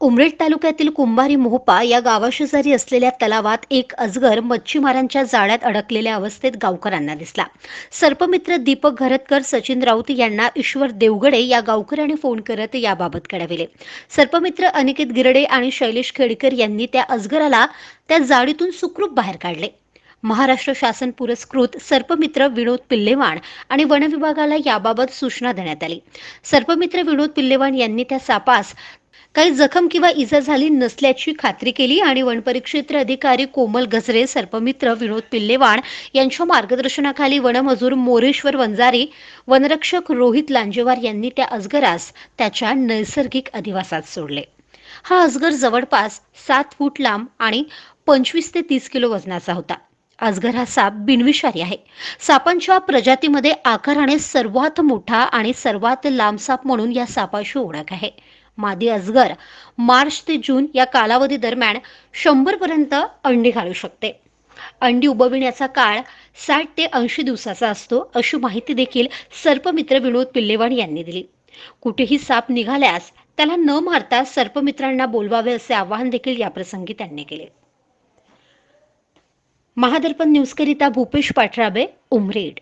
उमरेड तालुक्यातील कुंभारी मोहपा या गावाशेजारी असलेल्या तलावात एक अजगर मच्छीमारांच्या जाळ्यात अडकलेल्या अवस्थेत गावकऱ्यांना दिसला. सर्पमित्र दीपक घरतकर सचिन राऊत यांना ईश्वर देवगडे या गावकऱ्याने फोन करत याबाबत कळविले. सर्पमित्र अनिकेत गिरडे आणि शैलेश खेडकर यांनी त्या अजगराला त्या जाळीतून सुखरूप बाहेर काढले. महाराष्ट्र शासन पुरस्कृत सर्पमित्र विनोद पिल्लेवाण आणि वनविभागाला याबाबत सूचना देण्यात आली. सर्पमित्र विनोद पिल्लेवाण यांनी त्या सापास काही जखम किंवा इजा झाली नसल्याची खात्री केली आणि वनपरिक्षेत्र अधिकारी कोमल गजरे सर्पमित्र विनोद पिल्लेवाण यांच्या मार्गदर्शनाखाली वनमजूर मोरेश्वर वंजारी वनरक्षक रोहित लांजेवार यांनी त्या अजगरास त्याच्या नैसर्गिक अधिवासात सोडले. हा अजगर जवळपास सात फूट लांब आणि पंचवीस ते तीस किलो वजनाचा होता. अजगर हा साप बिनविषारी आहे. सापांच्या प्रजातीमध्ये आकाराने सर्वात मोठा आणि सर्वात लांब साप म्हणून या सापाशी ओळख आहे. मादी अजगर मार्च ते जून या कालावधी दरम्यान शंभर पर्यंत अंडी घालू शकते. अंडी उबविण्याचा काळ साठ ते ऐंशी दिवसाचा असतो अशी माहिती देखील सर्पमित्र विनोद पिल्लेवाण यांनी दिली. कुठेही साप निघाल्यास त्याला न मारता सर्पमित्रांना बोलवावे असे आवाहन देखील याप्रसंगी त्यांनी केले. महादर्पण न्यूजकरिता भूपेश पाठराबे उमरेड.